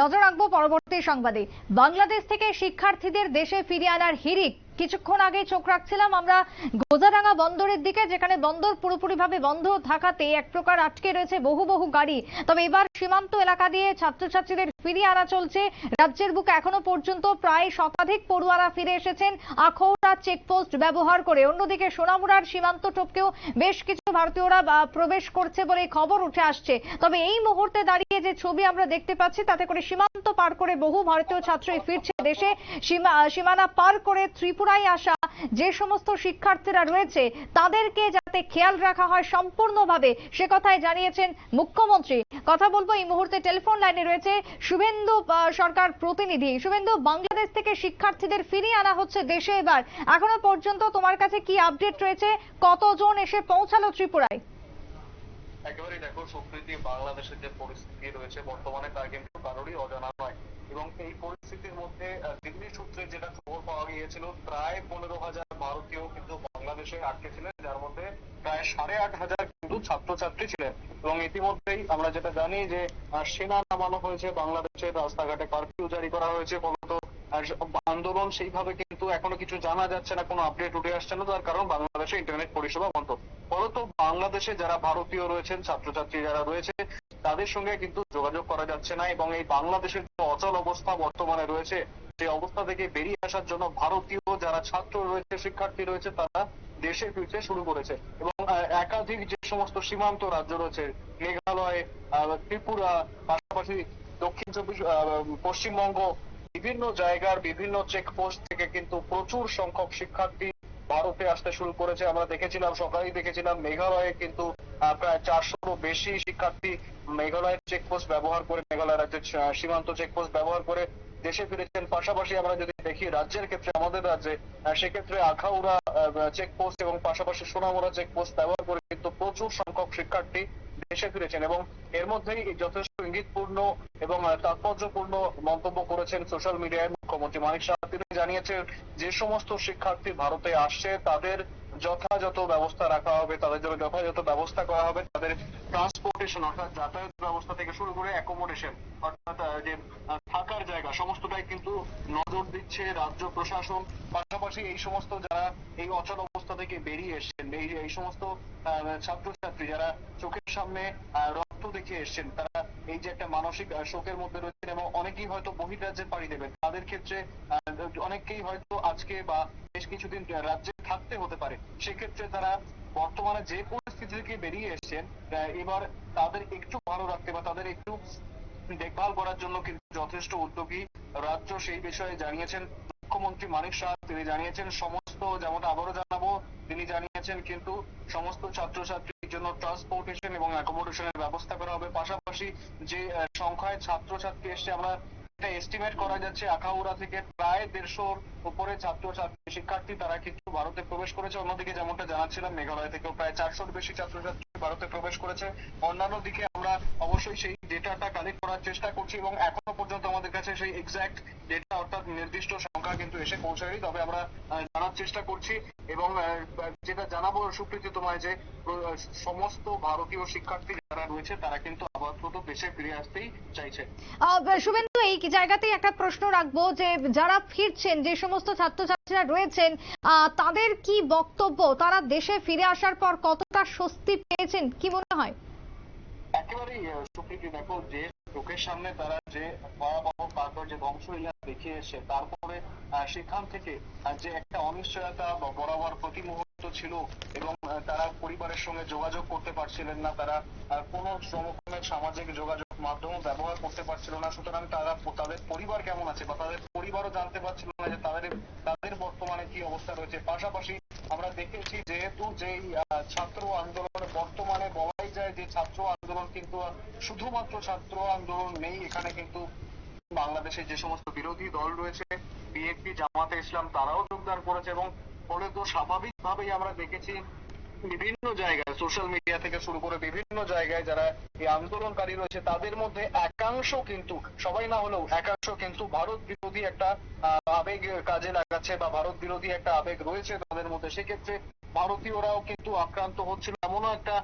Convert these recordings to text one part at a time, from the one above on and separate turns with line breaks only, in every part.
নজর রাখব পরবর্তী সংবাদে। বাংলাদেশ থেকে শিক্ষার্থীদের দেশে ফিরিয়ে আনার হিরিক কিছুক্ষণ আগে চোখ রাখছিলাম আমরা গোজারাঙ্গা বন্দরের দিকে, যেখানে বন্দর পুরোপুরিভাবে বন্ধ থাকাতে এক প্রকার আটকে রয়েছে বহু বহু গাড়ি। তবে এবার সীমান্ত এলাকা দিয়ে ছাত্রছাত্রীদের ফিরিয়ে আনা চলছে। রাজ্যের বুকে এখনও পর্যন্ত প্রায় শতাধিক পড়ুয়ারা ফিরে এসেছেন। আখৌরা চেকপোস্ট ব্যবহার করে। অন্যদিকে সোনামুড়ার সীমান্ত টপকেও বেশ কিছু ভারতীয়রা প্রবেশ করছে বলে খবর উঠে আসছে। তবে এই মুহূর্তে দাঁড়িয়ে যে ছবি আমরা দেখতে পাচ্ছি, তাতে করে সীমান্ত পার করে বহু ভারতীয় ছাত্রই ফিরছে দেশে। সীমা, সীমানা পার করে ত্রিপুরায় আসা যে সমস্ত শিক্ষার্থীরা রয়েছে, তাদেরকে যাতে খেয়াল রাখা হয় সম্পূর্ণভাবে, সে কথাই জানিয়েছেন মুখ্যমন্ত্রী। কথা বলব, এই মুহূর্তে টেলিফোন লাইনে রয়েছে শুভেন্দু সরকার প্রতিনিধি। শুভেন্দু, বাংলাদেশ থেকে শিক্ষার্থীদের ফিরিয়ে আনা হচ্ছে দেশে এবার। এখনও পর্যন্ত তোমার কাছে কি আপডেট রয়েছে? কতজন এসে পৌঁছালো ত্রিপুরায়?
একেবারেই দেখো সম্প্রীতি বাংলাদেশের যে পরিস্থিতি রয়েছে বর্তমানে তা কিন্তু কারোরই অজানা নয়। এবং এই পরিস্থিতির মধ্যে দিল্লি সূত্রে যেটা খবর পাওয়া গিয়েছিল, প্রায় পনেরো হাজার ভারতীয় কিন্তু বাংলাদেশে আটকে ছিলেন, যার মধ্যে প্রায় সাড়ে আট হাজার কিন্তু ছাত্রছাত্রী ছিলেন। এবং ইতিমধ্যেই আমরা যেটা জানি যে সেনা নামানো হয়েছে, বাংলাদেশের রাস্তাঘাটে কারফিউ জারি করা হয়েছে, ফলত আন্দোলন সেইভাবে কিন্তু এখনও কিছু জানা যাচ্ছে না, কোনো আপডেট উঠে আসছে না তার কারণ বাংলাদেশে ইন্টারনেট পরিষেবা বন্ধ। ফলত বাংলাদেশে যারা ভারতীয় রয়েছেন, ছাত্রছাত্রী যারা রয়েছে, তাদের সঙ্গে কিন্তু যোগাযোগ করা যাচ্ছে না এবং এই বাংলাদেশের যে অচল অবস্থা বর্তমানে রয়েছে, সেই অবস্থা থেকে বেরিয়ে আসার জন্য ভারতীয় যারা ছাত্র রয়েছে, শিক্ষার্থী রয়েছে, তারা দেশে ফিরতে শুরু করেছে এবং একাধিক যে সমস্ত সীমান্ত রাজ্য রয়েছে, মেঘালয় ত্রিপুরা, পাশাপাশি দক্ষিণ চব্বিশ পশ্চিমবঙ্গ, বিভিন্ন জায়গার বিভিন্ন চেকপোস্ট থেকে কিন্তু প্রচুর সংখ্যক শিক্ষার্থী ভারতে আসতে শুরু করেছে। আমরা দেখেছিলাম, সকালেই দেখেছিলাম মেঘালয়ে কিন্তু প্রায় চারশোরও বেশি শিক্ষার্থী মেঘালয়ের চেকপোস্ট ব্যবহার করে, মেঘালয় রাজ্যের সীমান্ত চেকপোস্ট ব্যবহার করে দেশে ফিরেছেন। পাশাপাশি আমরা যদি দেখি, রাজ্যের ক্ষেত্রে, আমাদের রাজ্যে সেক্ষেত্রে আখাউড়া চেকপোস্ট এবং পাশাপাশি সোনামুড়া চেকপোস্ট ব্যবহার করে কিন্তু প্রচুর সংখ্যক শিক্ষার্থী দেশে ফিরেছেন এবং এর মধ্যেই যথেষ্ট ইঙ্গিতপূর্ণ এবং তাৎপর্যপূর্ণ মন্তব্য করেছেন সোশ্যাল মিডিয়ায় মুখ্যমন্ত্রী মানিক শাহ, তিনি জানিয়েছেন যে সমস্ত শিক্ষার্থী ভারতে আসছে, তাদের যথাযথ ব্যবস্থা রাখা হবে, তাদের জন্য যথাযথ ব্যবস্থা করা হবে, তাদের ট্রান্সপোর্টেশন অর্থাৎ যাতায়াত ব্যবস্থা থেকে শুরু করে অ্যাকোমোডেশন অর্থাৎ যে থাকার জায়গা, সমস্তটাই কিন্তু নজর দিচ্ছে রাজ্য প্রশাসন। পাশাপাশি এই সমস্ত যারা এই অচল অবস্থা থেকে বেরিয়ে এসছেন, এই সমস্ত ছাত্রছাত্রী যারা চোখের সামনে রক্ত দেখে এসছেন, তারা এই যে একটা মানসিক শোকের মধ্যে রয়েছেন এবং অনেকেই হয়তো বহির্রাজ্যে পাড়ি দেবেন। তাদের ক্ষেত্রে অনেকেই হয়তো আজকে বা বেশ কিছুদিন রাজ্যে থাকতে হতে পারে। সেক্ষেত্রে তারা বর্তমানে যে পরিস্থিতি থেকে বেরিয়ে এসছেন এবার তাদের একটু ভালো রাখতে বা তাদের একটু দেখভাল করার জন্য কিন্তু যথেষ্ট উদ্যোগী রাজ্য সেই বিষয়ে জানিয়েছেন। মুখ্যমন্ত্রী মানিক শাহ, তিনি জানিয়েছেন, সমস্ত যেমন আবারও জানাব, তিনি জানিয়েছেন কিন্তু সমস্ত ছাত্রছাত্রীর জন্য ট্রান্সপোর্টেশন এবং অ্যাকোমোডেশনের ব্যবস্থা করা হবে। পাশাপাশি যে আহ, সংখ্যায় ছাত্রছাত্রী এসছে আমরা এটা এস্টিমেট করা যাচ্ছে আখাউড়া থেকে প্রায় দেড়শোর উপরে ছাত্রছাত্রী শিক্ষার্থী তারা কিন্তু ভারতে প্রবেশ করেছে। অন্যদিকে যেমনটা জানাচ্ছিলাম মেঘালয় থেকেও প্রায় চারশোর বেশি ছাত্রছাত্রী ভারতে প্রবেশ করেছে। অন্যান্য দিকে আমরা অবশ্যই সেই ডেটাটা কালেক্ট করার চেষ্টা করছি এবং এখনও পর্যন্ত আমাদের কাছে সেই এক্সাক্ট ডেটা অর্থাৎ নির্দিষ্ট সংখ্যা কিন্তু এসে পৌঁছায়নি। তবে আমরা জানার চেষ্টা করছি এবং যেটা জানাব সুপ্রীতি তোমায় যে সমস্ত ভারতীয় শিক্ষার্থী যারা রয়েছে তারা কিন্তু আপাতত দেশে ফিরে আসতেই চাইছে।
শুভেন্দু, এই জায়গাতেই একটা প্রশ্ন রাখব যে, যারা ফিরছেন, যে সমস্ত ছাত্রছাত্রীরা রয়েছেন তাদের কি বক্তব্য? তারা দেশে ফিরে আসার পর কতটা স্বস্তি পেয়েছেন? কি মনে হয়?
একেবারেই সুপ্রীতি দেখো, যে চোখের সামনে তারা যে ভয়াবহ তারপর যে ধ্বংসলীলা দেখিয়ে এসে তারপরে সেখান থেকে যে একটা অনিশ্চয়তা বরাবর প্রতি মুহূর্ত ছিল এবং তারা পরিবারের সঙ্গে যোগাযোগ করতে পারছিলেন না, তারা কোনো সমকমের সামাজিক যোগাযোগ মাধ্যম ব্যবহার করতে পারছিল না। সুতরাং তারা তাদের পরিবার কেমন আছে বা তাদের পরিবারও জানতে পারছিল না যে তাদের তাদের বর্তমানে কি অবস্থা রয়েছে। পাশাপাশি আমরা দেখেছি যেহেতু আহ, ছাত্র আন্দোলন বর্তমানে বলাই যায় যে ছাত্র আন্দোলন কিন্তু শুধুমাত্র ছাত্র আন্দোলন নেই। এখানে কিন্তু বাংলাদেশের যে সমস্ত বিরোধী দল রয়েছে বিএনপি জামাতে ইসলাম তারাও যোগদান করেছে এবং ফলে তো স্বাভাবিকভাবেই আমরা দেখেছি বিভিন্ন জায়গায় সোশ্যাল মিডিয়া থেকে শুরু করে বিভিন্ন জায়গায় যারা এই আন্দোলনকারী রয়েছে, তাদের মধ্যে একাংশ কিন্তু, সবাই না হলেও একাংশ কিন্তু ভারত বিরোধী একটা আবেগ কাজে লাগাচ্ছে বা ভারত বিরোধী একটা আবেগ রয়েছে তাদের মধ্যে। সেক্ষেত্রে ভারতীয়রাও কিন্তু আক্রান্ত হচ্ছিল। এমনও একটা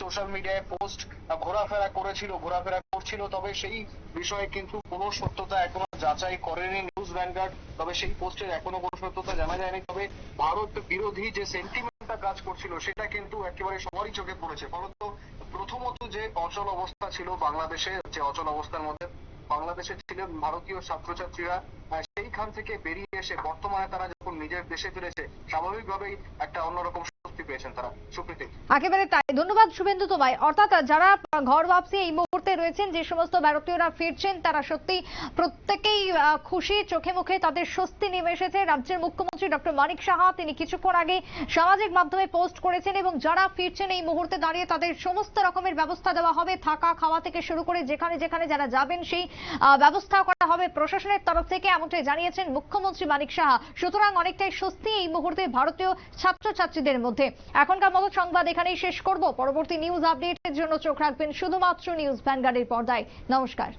সোশ্যাল মিডিয়ায় পোস্ট ঘোরাফেরা করেছিল, ঘোরাফেরা করছিল, তবে সেই বিষয়ে কিন্তু কোনো সত্যতা এখনও যাচাই করেনি নিউজ ভ্যানগার্ড তবে সেই পোস্টের এখনও কোনো সত্যতা জানা যায়নি। তবে ভারত বিরোধী যে সেন্টিমেন্টটা কাজ করছিল সেটা কিন্তু একেবারে সবারই চোখে পড়েছে। ফলত প্রথমত যে অচল অবস্থা ছিল বাংলাদেশে যে অচল অবস্থার মধ্যে বাংলাদেশে ছিলেন ভারতীয় ছাত্রছাত্রীরা আহ, সেইখান থেকে বেরিয়ে এসে বর্তমানে তারা যখন নিজের দেশে ফিরেছে স্বাভাবিকভাবেই একটা অন্যরকম
একেবারে তাই। ধন্যবাদ শুভেন্দু তোমায়। অর্থাৎ যারা ঘর ভাবছি এই মুহূর্তে রয়েছেন, যে সমস্ত ভারতীয়রা ফিরছেন, তারা সত্যি প্রত্যেকেই খুশি, চোখে মুখে তাদের স্বস্তি নেমে এসেছে। রাজ্যের মুখ্যমন্ত্রী ডক্টর মানিক সাহা, তিনি কিছুক্ষণ আগে সামাজিক মাধ্যমে পোস্ট করেছেন এবং যারা ফিরছেন এই মুহূর্তে দাঁড়িয়ে তাদের সমস্ত রকমের ব্যবস্থা দেওয়া হবে। থাকা, খাওয়া থেকে শুরু করে যেখানে যেখানে যারা যাবেন, সেই ব্যবস্থা করা হবে প্রশাসনের তরফ থেকে এমনটাই জানিয়েছেন মুখ্যমন্ত্রী মানিক সাহা। সুতরাং অনেকটাই স্বস্তি এই মুহূর্তে ভারতীয় ছাত্রছাত্রীদের মধ্যে। এখনকার মতো সংবাদ এখানেই শেষ করব। পরবর্তী নিউজ আপডেটের জন্য চোখ রাখবেন শুধুমাত্র নিউজ ভ্যানগার্ডের পর্দায়। নমস্কার।